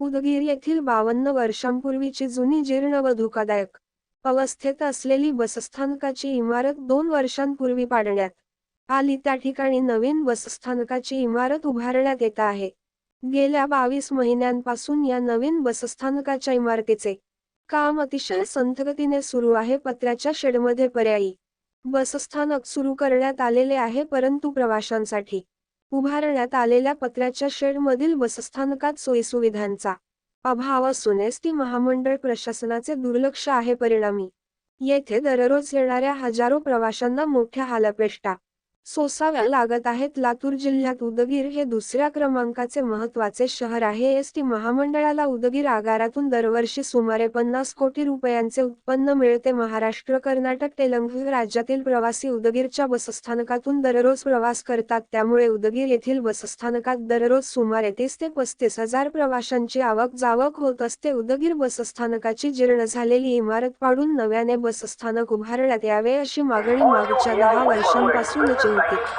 उदगीर येथील बावन्न वर्षांपूर्वीची जुनी जीर्ण व धोकादायक अवस्थेत असलेली बसस्थानकाची इमारत दोन वर्षांपूर्वी पाडण्यात आली. त्या ठिकाणी नवीन बसस्थानकाची इमारत उभारण्यात येत आहे. गेल्या बावीस महिन्यांपासून या नवीन बसस्थानकाच्या इमारतीचे काम अतिशय संथगतीने सुरू आहे. पत्र्याच्या शेडमध्ये पर्यायी बसस्थानक सुरू करण्यात आलेले आहे परंतु प्रवाशांसाठी उभारण्यात आलेल्या पत्र्याच्या शेडमधील बसस्थानकात सोयीसुविधांचा अभाव असून एस टी महामंडळ प्रशासनाचे दुर्लक्ष आहे परिणामी. येथे दररोज येणाऱ्या हजारो प्रवाशांना मोठ्या हालापेष्टा सोसाव्या लागत आहेत. लातूर जिल्ह्यात उदगीर हे दुसऱ्या क्रमांकाचे महत्त्वाचे शहर आहे. एस टी महामंडळाला उदगीर आगारातून दरवर्षी सुमारे पन्नास कोटी रुपयांचे उत्पन्न मिळते. महाराष्ट्र कर्नाटक तेलंगण राज्यातील प्रवासी उदगीरच्या बसस्थानकातून दररोज प्रवास करतात. त्यामुळे उदगीर येथील बसस्थानकात दररोज सुमारे तीस ते पस्तीस हजार प्रवाशांची आवक जावक होत असते. उदगीर बसस्थानकाची जीर्ण झालेली इमारत पाडून नव्याने बसस्थानक उभारण्यात यावे अशी मागणी मागच्या दहा वर्षांपासून होती